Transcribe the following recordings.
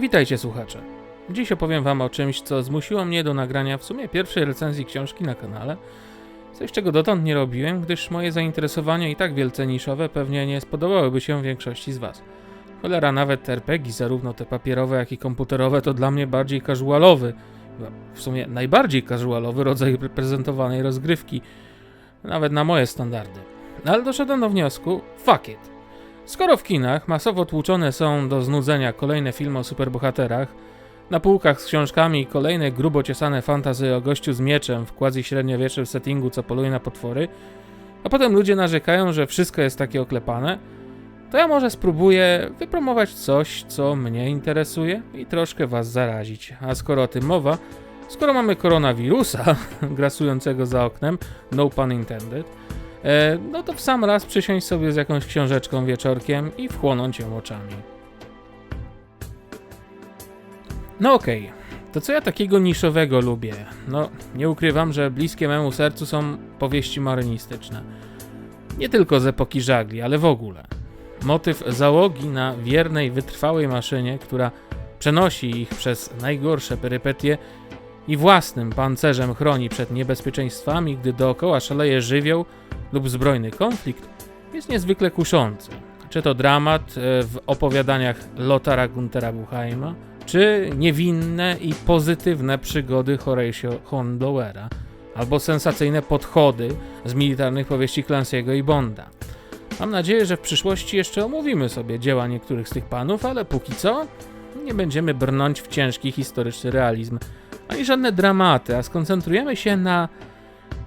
Witajcie słuchacze. Dziś opowiem wam o czymś, co zmusiło mnie do nagrania w sumie pierwszej recenzji książki na kanale. Coś, czego dotąd nie robiłem, gdyż moje zainteresowania i tak wielce niszowe pewnie nie spodobałyby się większości z was. Cholera, nawet RPG, zarówno te papierowe, jak i komputerowe, to dla mnie bardziej casualowy, w sumie najbardziej casualowy rodzaj reprezentowanej rozgrywki, nawet na moje standardy. No ale doszedłem do wniosku, fuck it. Skoro w kinach masowo tłuczone są do znudzenia kolejne filmy o superbohaterach, na półkach z książkami kolejne grubo ciosane fantazy o gościu z mieczem w quasi średniowiecznym settingu, co poluje na potwory, a potem ludzie narzekają, że wszystko jest takie oklepane, to ja może spróbuję wypromować coś, co mnie interesuje i troszkę was zarazić. A skoro o tym mowa, skoro mamy koronawirusa grasującego za oknem, no pun intended, no to w sam raz przysiąść sobie z jakąś książeczką wieczorkiem i wchłonąć ją oczami. No okej, to co ja takiego niszowego lubię? No, nie ukrywam, że bliskie memu sercu są powieści marynistyczne. Nie tylko z epoki żagli, ale w ogóle. Motyw załogi na wiernej, wytrwałej maszynie, która przenosi ich przez najgorsze perypetie i własnym pancerzem chroni przed niebezpieczeństwami, gdy dookoła szaleje żywioł lub zbrojny konflikt, jest niezwykle kuszący. Czy to dramat e, w opowiadaniach Lotara Guntera Buchheima, czy niewinne i pozytywne przygody Horatio Hornblowera, albo sensacyjne podchody z militarnych powieści Clancy'ego i Bonda. Mam nadzieję, że w przyszłości jeszcze omówimy sobie dzieła niektórych z tych panów, ale póki co nie będziemy brnąć w ciężki historyczny realizm, ani żadne dramaty, a skoncentrujemy się na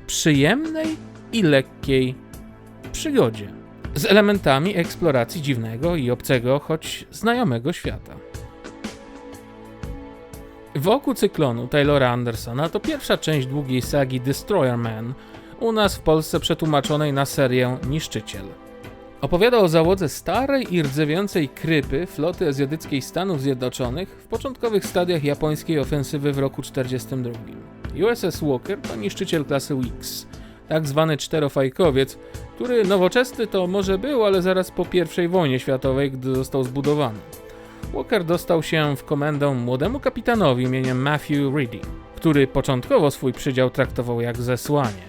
przyjemnej i lekkiej przygodzie. Z elementami eksploracji dziwnego i obcego, choć znajomego świata. Wokół cyklonu Taylora Andersona to pierwsza część długiej sagi Destroyer Man, u nas w Polsce przetłumaczonej na serię Niszczyciel. Opowiada o załodze starej i rdzewiącej krypy floty azjatyckiej Stanów Zjednoczonych w początkowych stadiach japońskiej ofensywy w roku 1942. USS Walker to niszczyciel klasy Wix, tak zwany czterofajkowiec, który nowoczesny to może był, ale zaraz po I wojnie światowej, gdy został zbudowany. Walker dostał się w komendę młodemu kapitanowi imieniem Matthew Reedy, który początkowo swój przydział traktował jak zesłanie.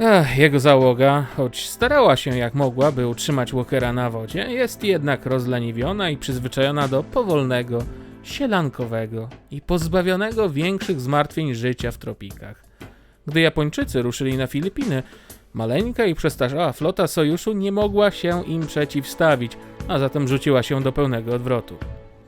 Ech, jego załoga, choć starała się jak mogła, by utrzymać Walkera na wodzie, jest jednak rozleniwiona i przyzwyczajona do powolnego, sielankowego i pozbawionego większych zmartwień życia w tropikach. Gdy Japończycy ruszyli na Filipiny, maleńka i przestarzała flota sojuszu nie mogła się im przeciwstawić, a zatem rzuciła się do pełnego odwrotu.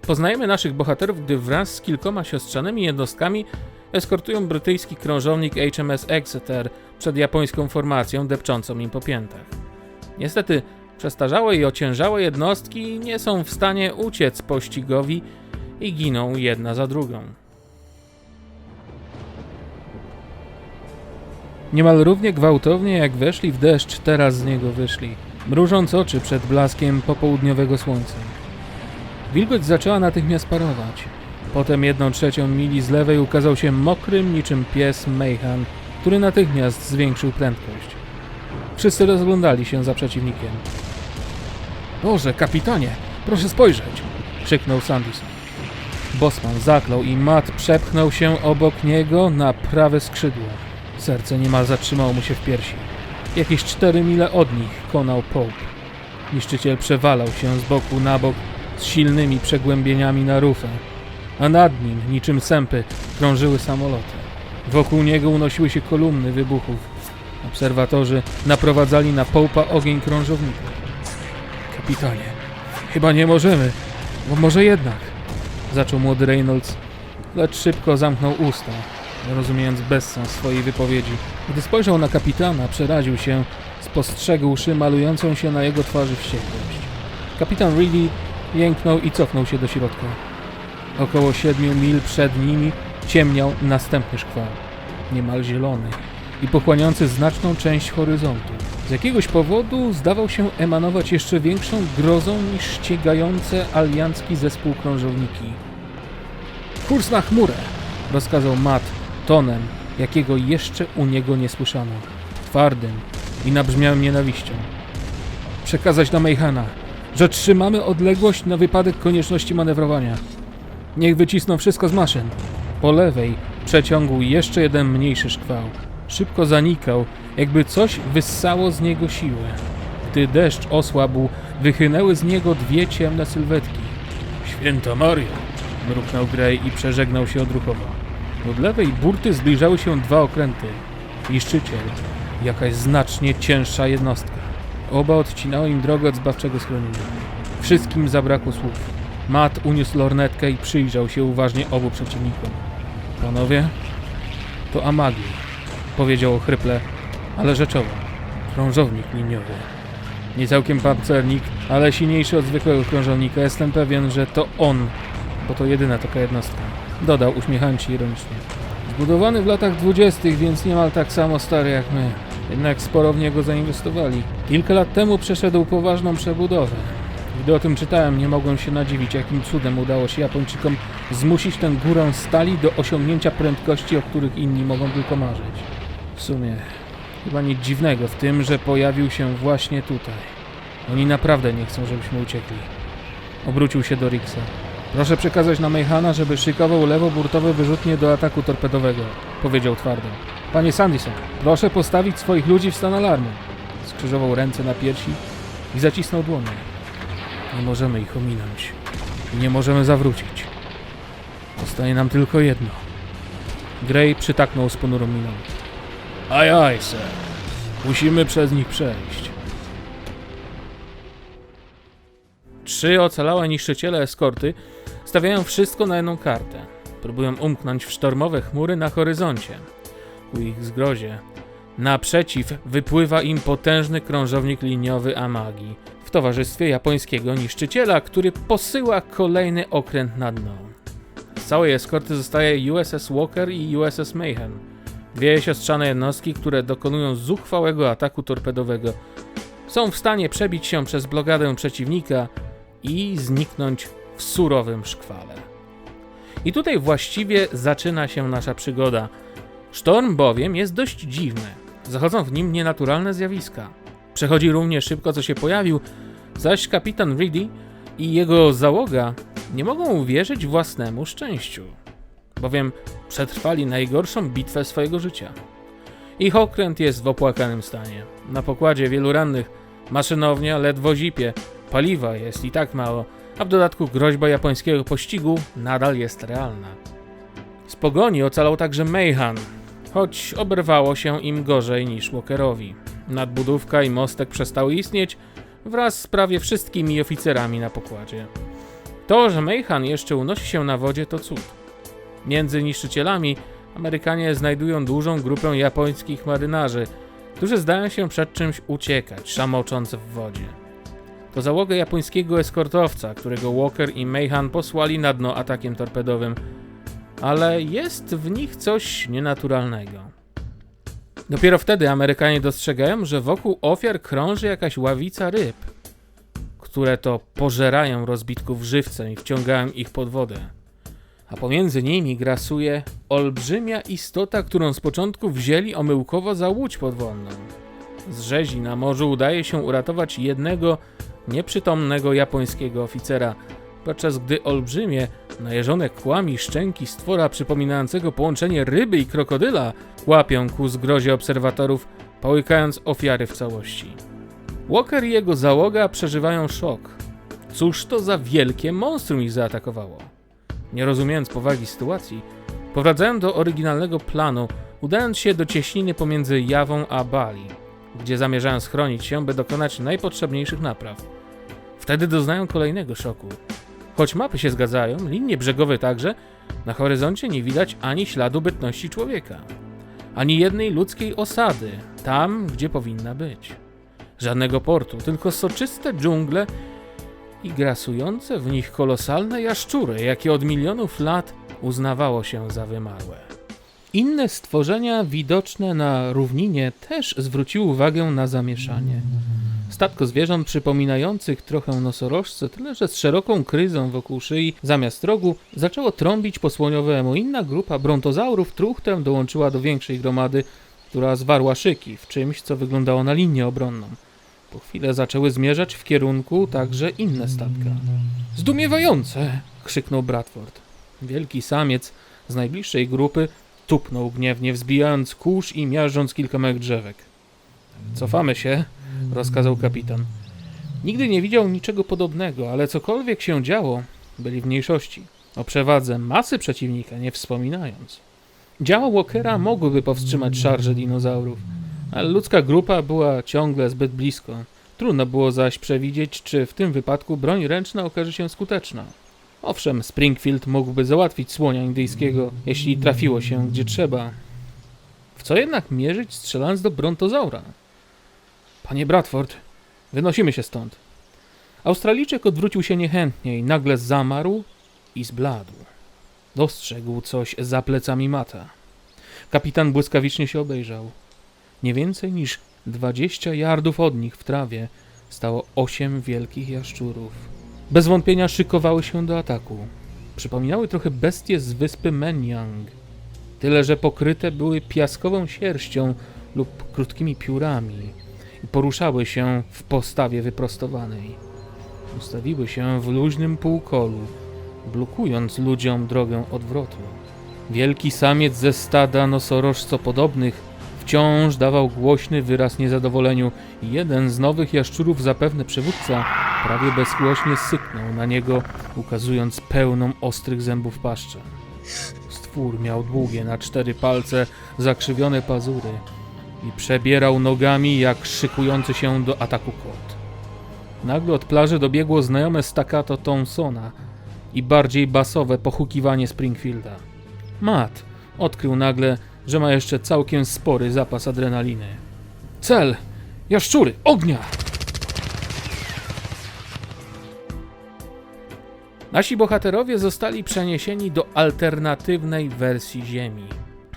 Poznajemy naszych bohaterów, gdy wraz z kilkoma siostrzanymi jednostkami eskortują brytyjski krążownik HMS Exeter przed japońską formacją depczącą im po piętach. Niestety, przestarzałe i ociężałe jednostki nie są w stanie uciec pościgowi i giną jedna za drugą. Niemal równie gwałtownie jak weszli w deszcz, teraz z niego wyszli, mrużąc oczy przed blaskiem popołudniowego słońca. Wilgoć zaczęła natychmiast parować. Potem jedną trzecią mili z lewej ukazał się mokrym niczym pies Mayhan, który natychmiast zwiększył prędkość. Wszyscy rozglądali się za przeciwnikiem. Boże, kapitanie, proszę spojrzeć! krzyknął Sandison. Bosman zaklął i Matt przepchnął się obok niego na prawe skrzydło. Serce niemal zatrzymało mu się w piersi. Jakieś cztery mile od nich konał Pope. Niszczyciel przewalał się z boku na bok z silnymi przegłębieniami na rufę, a nad nim, niczym sępy, krążyły samoloty. Wokół niego unosiły się kolumny wybuchów. Obserwatorzy naprowadzali na Połpa ogień krążownika. Kapitanie, chyba nie możemy, bo może jednak, zaczął młody Reynolds, lecz szybko zamknął usta, rozumiejąc bezsens swojej wypowiedzi. Gdy spojrzał na kapitana, przeraził się, spostrzegłszy malującą się na jego twarzy wściekłość. Kapitan Reedy jęknął i cofnął się do środka. Około siedmiu mil przed nimi ciemniał następny szkwał, niemal zielony i pochłaniający znaczną część horyzontu. Z jakiegoś powodu zdawał się emanować jeszcze większą grozą niż ścigające aliancki zespół krążowniki. Kurs na chmurę! rozkazał Matt tonem, jakiego jeszcze u niego nie słyszano. Twardym i nabrzmiałym nienawiścią. Przekazać na Mayhana, że trzymamy odległość na wypadek konieczności manewrowania. Niech wycisną wszystko z maszyn. Po lewej przeciągł jeszcze jeden mniejszy szkwał. Szybko zanikał, jakby coś wyssało z niego siłę. Gdy deszcz osłabł, wychynęły z niego dwie ciemne sylwetki. Święta Maria! mruknął Grey i przeżegnał się odruchowo. Od lewej burty zbliżały się dwa okręty. Niszczyciel, jakaś znacznie cięższa jednostka. Oba odcinały im drogę od zbawczego schronienia. Wszystkim zabrakło słów. Matt uniósł lornetkę i przyjrzał się uważnie obu przeciwnikom. Panowie, to Amagi, powiedział ochryple, ale rzeczowo. Krążownik liniowy. Nie całkiem pancernik, ale silniejszy od zwykłego krążownika. Jestem pewien, że to on, bo to jedyna taka jednostka. Dodał, uśmiechając się ironicznie. Zbudowany w latach dwudziestych, więc niemal tak samo stary jak my. Jednak sporo w niego zainwestowali. Kilka lat temu przeszedł poważną przebudowę. Gdy o tym czytałem, nie mogłem się nadziwić, jakim cudem udało się Japończykom zmusić tę górę stali do osiągnięcia prędkości, o których inni mogą tylko marzyć. W sumie, chyba nic dziwnego w tym, że pojawił się właśnie tutaj. Oni naprawdę nie chcą, żebyśmy uciekli. Obrócił się do Rixa. Proszę przekazać na Mejhana, żeby szykował lewoburtowe wyrzutnie do ataku torpedowego, powiedział twardo. Panie Sandison, proszę postawić swoich ludzi w stan alarmu. Skrzyżował ręce na piersi i zacisnął dłonie. Nie możemy ich ominąć. Nie możemy zawrócić. Zostaje nam tylko jedno. Grey przytaknął z ponurą miną. Aj, aj, sir. Musimy przez nich przejść. Trzy ocalałe niszczyciele eskorty stawiają wszystko na jedną kartę. Próbują umknąć w sztormowe chmury na horyzoncie. Ku ich zgrozie naprzeciw wypływa im potężny krążownik liniowy Amagi w towarzystwie japońskiego niszczyciela, który posyła kolejny okręt na dno. Z całej eskorty zostaje USS Walker i USS Mayhem. Dwie siostrzane jednostki, które dokonują zuchwałego ataku torpedowego. Są w stanie przebić się przez blokadę przeciwnika i zniknąć w surowym szkwale. I tutaj właściwie zaczyna się nasza przygoda. Sztorm bowiem jest dość dziwny. Zachodzą w nim nienaturalne zjawiska. Przechodzi równie szybko, co się pojawił, zaś kapitan Reedy i jego załoga nie mogą uwierzyć własnemu szczęściu, bowiem przetrwali najgorszą bitwę swojego życia. Ich okręt jest w opłakanym stanie. Na pokładzie wielu rannych, maszynownia ledwo zipie, paliwa jest i tak mało, a w dodatku groźba japońskiego pościgu nadal jest realna. Z pogoni ocalał także Meihan, choć oberwało się im gorzej niż Walkerowi. Nadbudówka i mostek przestały istnieć wraz z prawie wszystkimi oficerami na pokładzie. To, że Meihan jeszcze unosi się na wodzie, to cud. Między niszczycielami Amerykanie znajdują dużą grupę japońskich marynarzy, którzy zdają się przed czymś uciekać, szamocząc w wodzie. To załogę japońskiego eskortowca, którego Walker i Meihan posłali na dno atakiem torpedowym, ale jest w nich coś nienaturalnego. Dopiero wtedy Amerykanie dostrzegają, że wokół ofiar krąży jakaś ławica ryb, które to pożerają rozbitków żywcem i wciągają ich pod wodę. A pomiędzy nimi grasuje olbrzymia istota, którą z początku wzięli omyłkowo za łódź podwodną. Z rzezi na morzu udaje się uratować jednego nieprzytomnego japońskiego oficera, podczas gdy olbrzymie, najeżone kłami szczęki stwora przypominającego połączenie ryby i krokodyla łapią ku zgrozie obserwatorów, połykając ofiary w całości. Walker i jego załoga przeżywają szok. Cóż to za wielkie monstrum ich zaatakowało? Nie rozumiejąc powagi sytuacji, powracają do oryginalnego planu, udając się do cieśniny pomiędzy Jawą a Bali, gdzie zamierzają schronić się, by dokonać najpotrzebniejszych napraw. Wtedy doznają kolejnego szoku. Choć mapy się zgadzają, linie brzegowe także, na horyzoncie nie widać ani śladu bytności człowieka, ani jednej ludzkiej osady, tam gdzie powinna być. Żadnego portu, tylko soczyste dżungle i grasujące w nich kolosalne jaszczury, jakie od milionów lat uznawało się za wymarłe. Inne stworzenia widoczne na równinie też zwróciły uwagę na zamieszanie. Statko zwierząt przypominających trochę nosorożce, tyle że z szeroką kryzą wokół szyi zamiast rogu, zaczęło trąbić po słoniowemu. Inna grupa brontozaurów truchtem dołączyła do większej gromady, która zwarła szyki w czymś, co wyglądało na linię obronną. Po chwilę zaczęły zmierzać w kierunku także inne statka. Zdumiewające! krzyknął Bradford. Wielki samiec z najbliższej grupy tupnął gniewnie, wzbijając kurz i miażdżąc kilka małych drzewek. Cofamy się, rozkazał kapitan. Nigdy nie widział niczego podobnego, ale cokolwiek się działo, byli w mniejszości. O przewadze masy przeciwnika nie wspominając. Działa Walkera mogłyby powstrzymać szarże dinozaurów, ale ludzka grupa była ciągle zbyt blisko. Trudno było zaś przewidzieć, czy w tym wypadku broń ręczna okaże się skuteczna. Owszem, Springfield mógłby załatwić słonia indyjskiego, jeśli trafiło się gdzie trzeba. W co jednak mierzyć strzelając do brontozaura? Panie Bradford, wynosimy się stąd. Australijczyk odwrócił się niechętnie i nagle zamarł i zbladł. Dostrzegł coś za plecami mata. Kapitan błyskawicznie się obejrzał. Nie więcej niż dwadzieścia yardów od nich w trawie stało osiem wielkich jaszczurów. Bez wątpienia szykowały się do ataku. Przypominały trochę bestie z wyspy Menyang. Tyle, że pokryte były piaskową sierścią lub krótkimi piórami i poruszały się w postawie wyprostowanej. Ustawiły się w luźnym półkolu, blokując ludziom drogę odwrotu. Wielki samiec ze stada nosorożcopodobnych wciąż dawał głośny wyraz niezadowoleniu jeden z nowych jaszczurów, zapewne przywódca, prawie bezgłośnie syknął na niego, ukazując pełną ostrych zębów paszczę. Stwór miał długie na cztery palce zakrzywione pazury i przebierał nogami jak szykujący się do ataku kot. Nagle od plaży dobiegło znajome staccato Thompsona i bardziej basowe pochukiwanie Springfielda. Matt odkrył nagle, że ma jeszcze całkiem spory zapas adrenaliny. Cel! Jaszczury! Ognia! Nasi bohaterowie zostali przeniesieni do alternatywnej wersji Ziemi,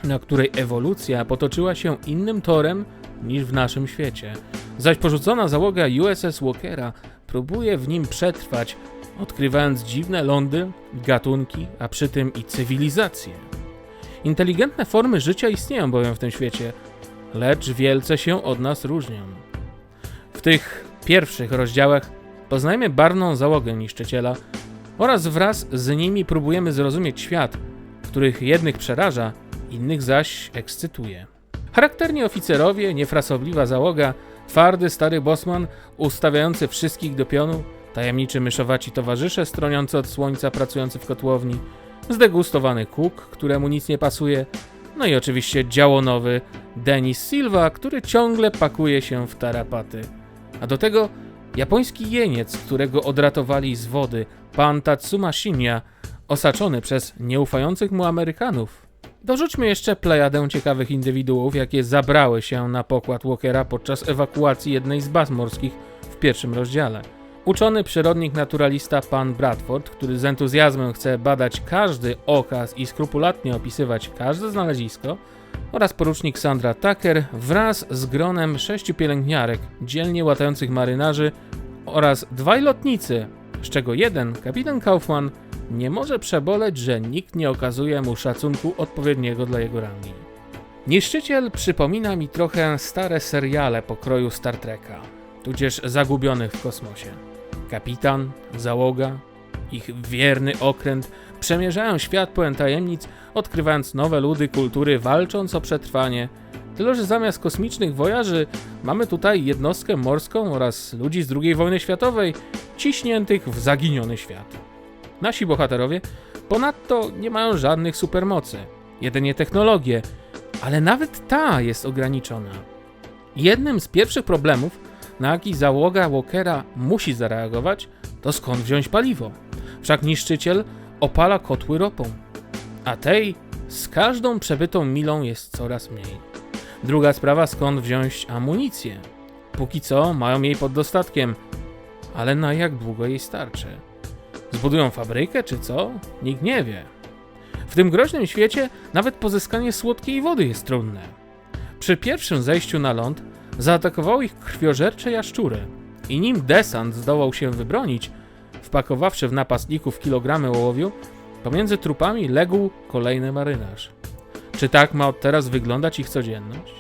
na której ewolucja potoczyła się innym torem niż w naszym świecie. Zaś porzucona załoga USS Walkera próbuje w nim przetrwać, odkrywając dziwne lądy, gatunki, a przy tym i cywilizacje. Inteligentne formy życia istnieją bowiem w tym świecie, lecz wielce się od nas różnią. W tych pierwszych rozdziałach poznajmy barwną załogę niszczyciela oraz wraz z nimi próbujemy zrozumieć świat, których jednych przeraża, innych zaś ekscytuje. Charakterni oficerowie, niefrasobliwa załoga, twardy stary bosman ustawiający wszystkich do pionu, tajemniczy myszowaci towarzysze stroniący od słońca pracujący w kotłowni, zdegustowany kuk, któremu nic nie pasuje, no i oczywiście działonowy Denis Silva, który ciągle pakuje się w tarapaty. A do tego japoński jeniec, którego odratowali z wody, pan Tatsuma Shinya, osaczony przez nieufających mu Amerykanów. Dorzućmy jeszcze plejadę ciekawych indywiduów, jakie zabrały się na pokład Walkera podczas ewakuacji jednej z baz morskich w pierwszym rozdziale. Uczony przyrodnik naturalista pan Bradford, który z entuzjazmem chce badać każdy okaz i skrupulatnie opisywać każde znalezisko, oraz porucznik Sandra Tucker wraz z gronem sześciu pielęgniarek, dzielnie łatających marynarzy oraz dwaj lotnicy, z czego jeden, kapitan Kaufman, nie może przeboleć, że nikt nie okazuje mu szacunku odpowiedniego dla jego rangi. Niszczyciel przypomina mi trochę stare seriale pokroju Star Treka, tudzież zagubionych w kosmosie. Kapitan, załoga, ich wierny okręt przemierzają świat pełen tajemnic, odkrywając nowe ludy kultury, walcząc o przetrwanie. Tyle, że zamiast kosmicznych wojaży mamy tutaj jednostkę morską oraz ludzi z II wojny światowej, ciśniętych w zaginiony świat. Nasi bohaterowie ponadto nie mają żadnych supermocy, jedynie technologię, ale nawet ta jest ograniczona. Jednym z pierwszych problemów, na jaki załoga Walkera musi zareagować, to skąd wziąć paliwo. Wszak niszczyciel opala kotły ropą, a tej z każdą przebytą milą jest coraz mniej. Druga sprawa, skąd wziąć amunicję. Póki co mają jej pod dostatkiem, ale na jak długo jej starczy? Zbudują fabrykę czy co? Nikt nie wie. W tym groźnym świecie nawet pozyskanie słodkiej wody jest trudne. Przy pierwszym zejściu na ląd zaatakowały ich krwiożercze jaszczury i nim desant zdołał się wybronić, wpakowawszy w napastników kilogramy ołowiu, pomiędzy trupami legł kolejny marynarz. Czy tak ma od teraz wyglądać ich codzienność?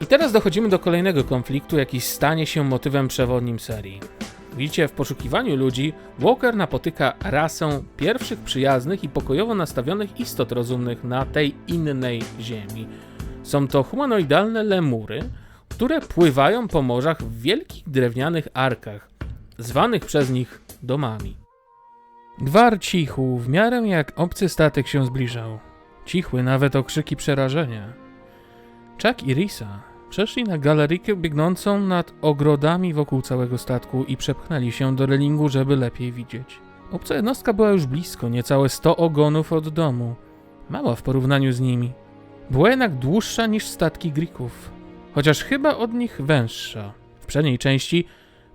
I teraz dochodzimy do kolejnego konfliktu, jaki stanie się motywem przewodnim serii. Widzicie, w poszukiwaniu ludzi Walker napotyka rasę pierwszych przyjaznych i pokojowo nastawionych istot rozumnych na tej innej ziemi. Są to humanoidalne lemury, które pływają po morzach w wielkich drewnianych arkach, zwanych przez nich domami. Gwar cichł, w miarę jak obcy statek się zbliżał. Cichły nawet okrzyki przerażenia. Chuck i Risa przeszli na galerykę biegnącą nad ogrodami wokół całego statku i przepchnęli się do relingu, żeby lepiej widzieć. Obca jednostka była już blisko, niecałe 100 ogonów od domu. Mała w porównaniu z nimi. Była jednak dłuższa niż statki Grików, chociaż chyba od nich węższa. W przedniej części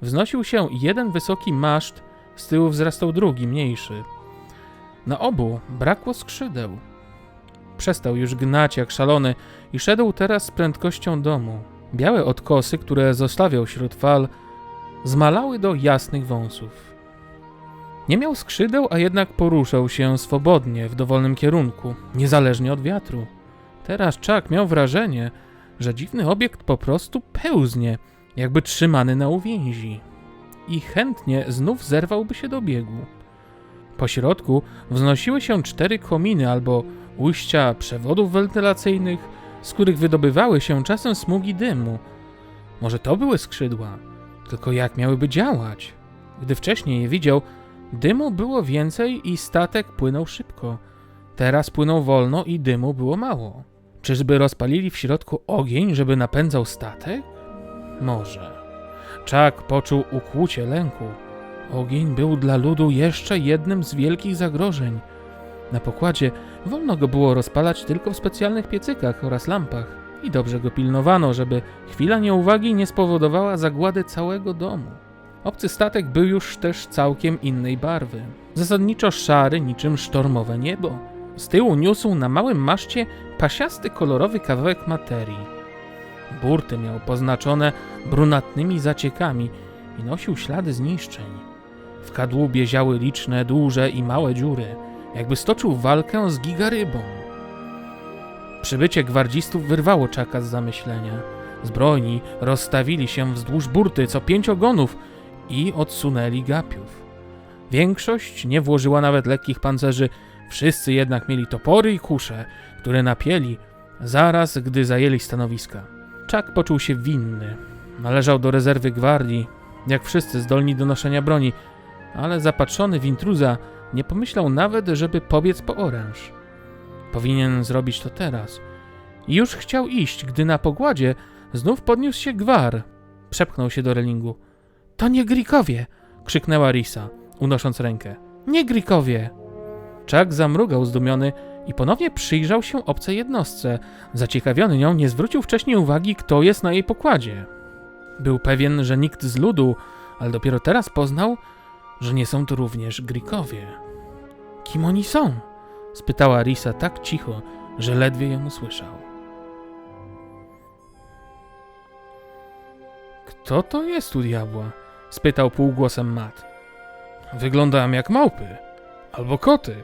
wznosił się jeden wysoki maszt, z tyłu wzrastał drugi, mniejszy. Na obu brakło skrzydeł. Przestał już gnać jak szalony i szedł teraz z prędkością domu. Białe odkosy, które zostawiał wśród fal, zmalały do jasnych wąsów. Nie miał skrzydeł, a jednak poruszał się swobodnie w dowolnym kierunku, niezależnie od wiatru. Teraz Chuck miał wrażenie, że dziwny obiekt po prostu pełznie, jakby trzymany na uwięzi. I chętnie znów zerwałby się do biegu. Po środku wznosiły się cztery kominy albo ujścia przewodów wentylacyjnych, z których wydobywały się czasem smugi dymu. Może to były skrzydła, tylko jak miałyby działać? Gdy wcześniej je widział, dymu było więcej i statek płynął szybko. Teraz płynął wolno i dymu było mało. Czyżby rozpalili w środku ogień, żeby napędzał statek? Może. Chuck poczuł ukłucie lęku. Ogień był dla ludu jeszcze jednym z wielkich zagrożeń. Na pokładzie wolno go było rozpalać tylko w specjalnych piecykach oraz lampach i dobrze go pilnowano, żeby chwila nieuwagi nie spowodowała zagłady całego domu. Obcy statek był już też całkiem innej barwy. Zasadniczo szary, niczym sztormowe niebo. Z tyłu niósł na małym maszcie pasiasty kolorowy kawałek materii. Burty miał poznaczone brunatnymi zaciekami i nosił ślady zniszczeń. W kadłubie ziały liczne, duże i małe dziury, jakby stoczył walkę z gigarybą. Przybycie gwardzistów wyrwało czaka z zamyślenia. Zbrojni rozstawili się wzdłuż burty co pięć ogonów i odsunęli gapiów. Większość nie włożyła nawet lekkich pancerzy, wszyscy jednak mieli topory i kusze, które napieli zaraz, gdy zajęli stanowiska. Chuck poczuł się winny. Należał do rezerwy gwardii, jak wszyscy zdolni do noszenia broni, ale zapatrzony w intruza nie pomyślał nawet, żeby pobiec po oręż. Powinien zrobić to teraz. Już chciał iść, gdy na pogładzie znów podniósł się gwar. Przepchnął się do relingu. To nie Grikowie! krzyknęła Risa, unosząc rękę. Nie Grikowie! Chuck zamrugał zdumiony i ponownie przyjrzał się obcej jednostce. Zaciekawiony nią nie zwrócił wcześniej uwagi, kto jest na jej pokładzie. Był pewien, że nikt z ludu, ale dopiero teraz poznał, że nie są to również Grikowie. Kim oni są? spytała Risa tak cicho, że ledwie ją usłyszał. Kto to jest u diabła? spytał półgłosem Matt. Wyglądają jak małpy, albo koty,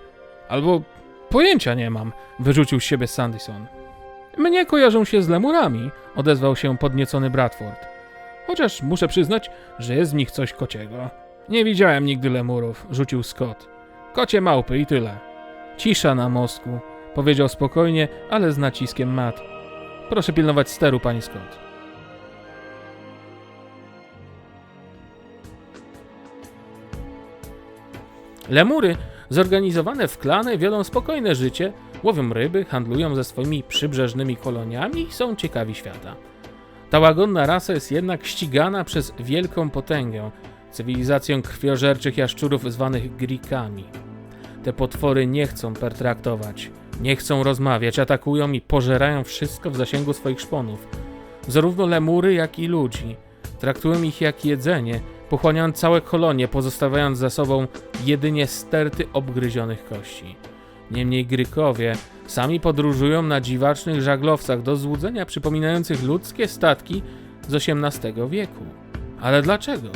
albo pojęcia nie mam, wyrzucił z siebie Sandyson. Mnie kojarzą się z lemurami, odezwał się podniecony Bradford. Chociaż muszę przyznać, że jest w nich coś kociego. Nie widziałem nigdy lemurów, rzucił Scott. Kocie małpy i tyle. Cisza na mostku, powiedział spokojnie, ale z naciskiem Matt. Proszę pilnować steru, pani Scott. Lemury, zorganizowane w klany, wiodą spokojne życie, łowią ryby, handlują ze swoimi przybrzeżnymi koloniami i są ciekawi świata. Ta łagodna rasa jest jednak ścigana przez wielką potęgę, cywilizację krwiożerczych jaszczurów zwanych Grikami. Te potwory nie chcą pertraktować, nie chcą rozmawiać, atakują i pożerają wszystko w zasięgu swoich szponów. Zarówno lemury, jak i ludzi. Traktują ich jak jedzenie, pochłaniając całe kolonie, pozostawiając za sobą jedynie sterty obgryzionych kości. Niemniej Grykowie sami podróżują na dziwacznych żaglowcach do złudzenia przypominających ludzkie statki z XVIII wieku. Ale dlaczego?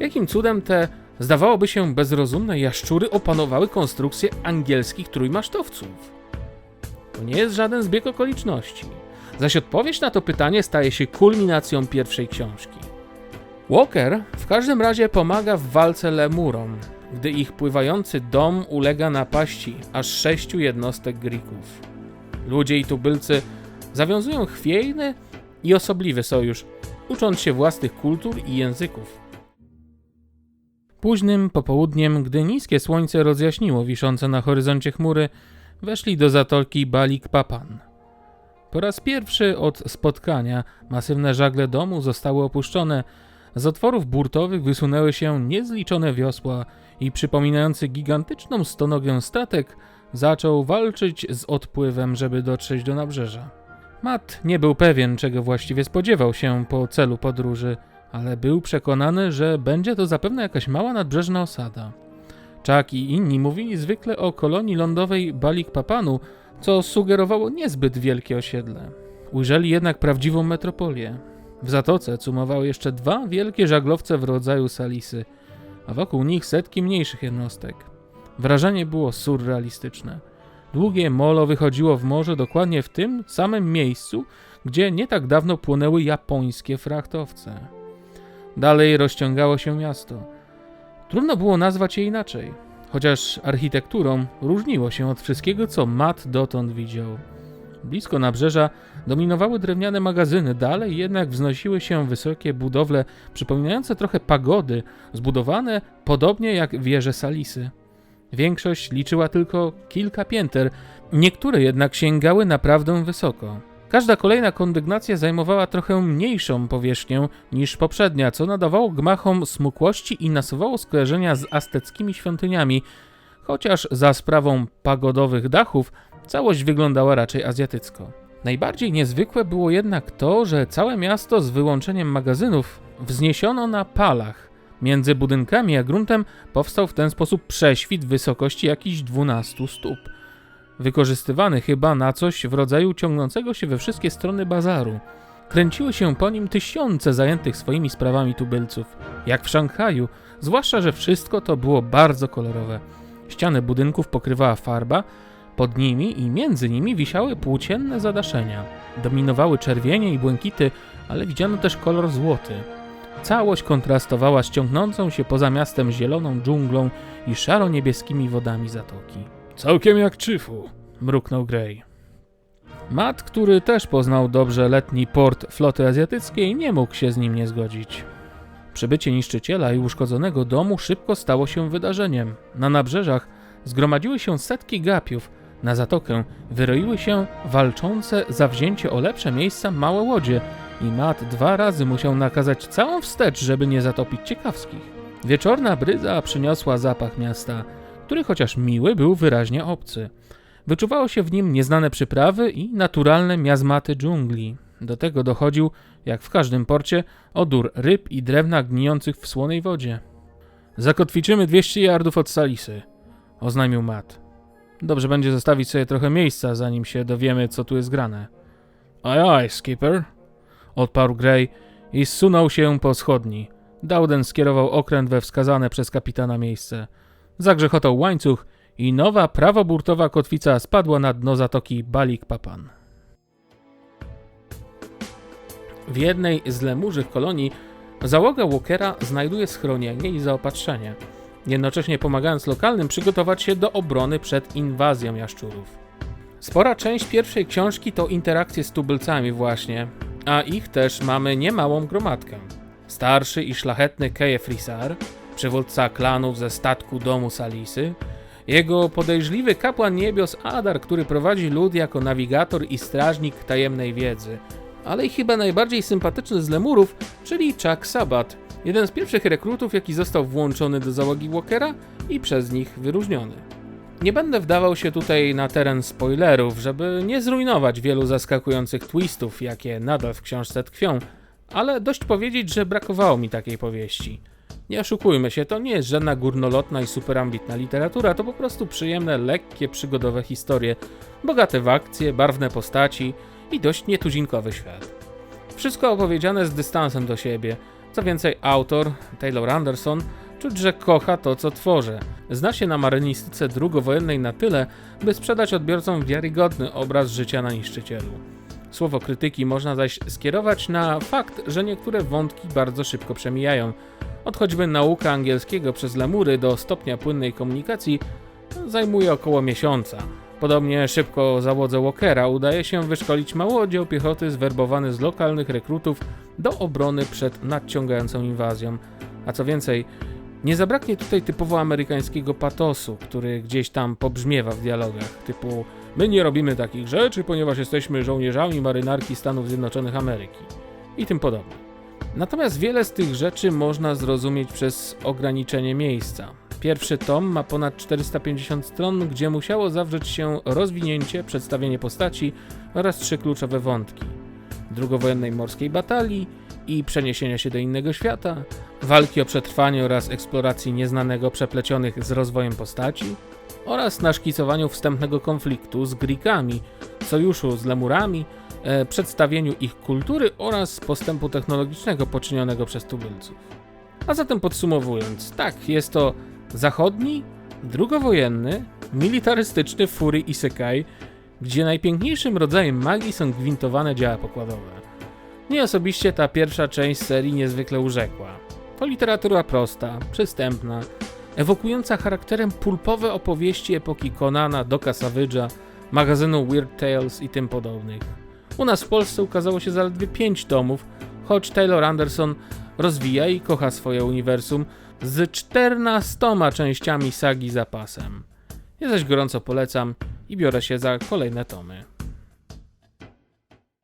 Jakim cudem te, zdawałoby się, bezrozumne jaszczury opanowały konstrukcję angielskich trójmasztowców? To nie jest żaden zbieg okoliczności. zaś odpowiedź na to pytanie staje się kulminacją pierwszej książki. Walker w każdym razie pomaga w walce lemurom, gdy ich pływający dom ulega napaści aż sześciu jednostek Grików. Ludzie i tubylcy zawiązują chwiejny i osobliwy sojusz, ucząc się własnych kultur i języków. Późnym popołudniem, gdy niskie słońce rozjaśniło wiszące na horyzoncie chmury, weszli do zatoki Balik Papan. Po raz pierwszy od spotkania masywne żagle domu zostały opuszczone, z otworów burtowych wysunęły się niezliczone wiosła i przypominający gigantyczną stonogę statek zaczął walczyć z odpływem, żeby dotrzeć do nabrzeża. Matt nie był pewien, czego właściwie spodziewał się po celu podróży, ale był przekonany, że będzie to zapewne jakaś mała nadbrzeżna osada. Chuck i inni mówili zwykle o kolonii lądowej Balikpapanu, co sugerowało niezbyt wielkie osiedle. Ujrzeli jednak prawdziwą metropolię. W zatoce cumowały jeszcze dwa wielkie żaglowce w rodzaju salisy, a wokół nich setki mniejszych jednostek. Wrażenie było surrealistyczne. Długie molo wychodziło w morze dokładnie w tym samym miejscu, gdzie nie tak dawno płynęły japońskie frachtowce. Dalej rozciągało się miasto. Trudno było nazwać je inaczej, chociaż architekturą różniło się od wszystkiego, co Matt dotąd widział. Blisko nabrzeża dominowały drewniane magazyny, dalej jednak wznosiły się wysokie budowle przypominające trochę pagody, zbudowane podobnie jak wieże Salisy. Większość liczyła tylko kilka pięter, niektóre jednak sięgały naprawdę wysoko. Każda kolejna kondygnacja zajmowała trochę mniejszą powierzchnię niż poprzednia, co nadawało gmachom smukłości i nasuwało skojarzenia z azteckimi świątyniami, chociaż za sprawą pagodowych dachów całość wyglądała raczej azjatycko. Najbardziej niezwykłe było jednak to, że całe miasto z wyłączeniem magazynów wzniesiono na palach. Między budynkami a gruntem powstał w ten sposób prześwit wysokości jakichś 12 stóp wykorzystywany chyba na coś w rodzaju ciągnącego się we wszystkie strony bazaru. Kręciły się po nim tysiące zajętych swoimi sprawami tubylców, jak w Szanghaju, zwłaszcza, że wszystko to było bardzo kolorowe. Ściany budynków pokrywała farba, pod nimi i między nimi wisiały płócienne zadaszenia. Dominowały czerwienie i błękity, ale widziano też kolor złoty. Całość kontrastowała z ciągnącą się poza miastem zieloną dżunglą i szaro-niebieskimi wodami zatoki. Całkiem jak Czyfu, mruknął Grey. Matt, który też poznał dobrze letni port floty azjatyckiej, nie mógł się z nim nie zgodzić. Przybycie niszczyciela i uszkodzonego domu szybko stało się wydarzeniem. Na nabrzeżach zgromadziły się setki gapiów, na zatokę wyroiły się walczące za wzięcie o lepsze miejsca małe łodzie i Matt dwa razy musiał nakazać całą wstecz, żeby nie zatopić ciekawskich. Wieczorna bryza przyniosła zapach miasta – który chociaż miły, był wyraźnie obcy. Wyczuwało się w nim nieznane przyprawy i naturalne miazmaty dżungli. Do tego dochodził, jak w każdym porcie, odór ryb i drewna gnijących w słonej wodzie. Zakotwiczymy 200 yardów od Salisy, oznajmił Matt. Dobrze będzie zostawić sobie trochę miejsca, zanim się dowiemy, co tu jest grane. Aj, aj, skipper, odparł Gray i zsunął się po schodni. Dowden skierował okręt we wskazane przez kapitana miejsce. Zagrzechotał łańcuch i nowa prawoburtowa kotwica spadła na dno zatoki Balik Papan. W jednej z lemurzych kolonii załoga Walkera znajduje schronienie i zaopatrzenie, jednocześnie pomagając lokalnym przygotować się do obrony przed inwazją jaszczurów. Spora część pierwszej książki to interakcje z tubylcami właśnie, a ich też mamy niemałą gromadkę. Starszy i szlachetny Keje Frisar, przywódca klanów ze statku domu Salisy, jego podejrzliwy kapłan niebios Adar, który prowadzi lud jako nawigator i strażnik tajemnej wiedzy, ale i chyba najbardziej sympatyczny z lemurów, czyli Chuck Sabat, jeden z pierwszych rekrutów, jaki został włączony do załogi Walkera i przez nich wyróżniony. Nie będę wdawał się tutaj na teren spoilerów, żeby nie zrujnować wielu zaskakujących twistów, jakie nadal w książce tkwią, ale dość powiedzieć, że brakowało mi takiej powieści. Nie oszukujmy się, to nie jest żadna górnolotna i superambitna literatura, to po prostu przyjemne, lekkie, przygodowe historie, bogate w akcje, barwne postaci i dość nietuzinkowy świat. Wszystko opowiedziane z dystansem do siebie. Co więcej, autor, Taylor Anderson, czuć, że kocha to, co tworzy. Zna się na marynistyce drugowojennej na tyle, by sprzedać odbiorcom wiarygodny obraz życia na niszczycielu. Słowo krytyki można zaś skierować na fakt, że niektóre wątki bardzo szybko przemijają. Od choćby nauka angielskiego przez lemury do stopnia płynnej komunikacji zajmuje około miesiąca. Podobnie szybko załodze Walkera udaje się wyszkolić mały oddział piechoty zwerbowany z lokalnych rekrutów do obrony przed nadciągającą inwazją. A co więcej, nie zabraknie tutaj typowo amerykańskiego patosu, który gdzieś tam pobrzmiewa w dialogach, typu my nie robimy takich rzeczy, ponieważ jesteśmy żołnierzami marynarki Stanów Zjednoczonych Ameryki i tym podobne. Natomiast wiele z tych rzeczy można zrozumieć przez ograniczenie miejsca. Pierwszy tom ma ponad 450 stron, gdzie musiało zawrzeć się rozwinięcie, przedstawienie postaci oraz trzy kluczowe wątki: drugowojennej morskiej batalii i przeniesienia się do innego świata, walki o przetrwanie oraz eksploracji nieznanego przeplecionych z rozwojem postaci oraz naszkicowaniu wstępnego konfliktu z Grikami, sojuszu z Lemurami, e, przedstawieniu ich kultury oraz postępu technologicznego poczynionego przez tubylców. A zatem podsumowując, tak, jest to zachodni, drugowojenny, militarystyczny fury isekai, gdzie najpiękniejszym rodzajem magii są gwintowane działa pokładowe. Mnie osobiście ta pierwsza część serii niezwykle urzekła. To literatura prosta, przystępna, ewokująca charakterem pulpowe opowieści epoki Conana, Doka Savage'a, magazynu Weird Tales i tym podobnych. U nas w Polsce ukazało się zaledwie 5 tomów, choć Taylor Anderson rozwija i kocha swoje uniwersum z 14 częściami sagi zapasem. Ja zaś gorąco polecam i biorę się za kolejne tomy.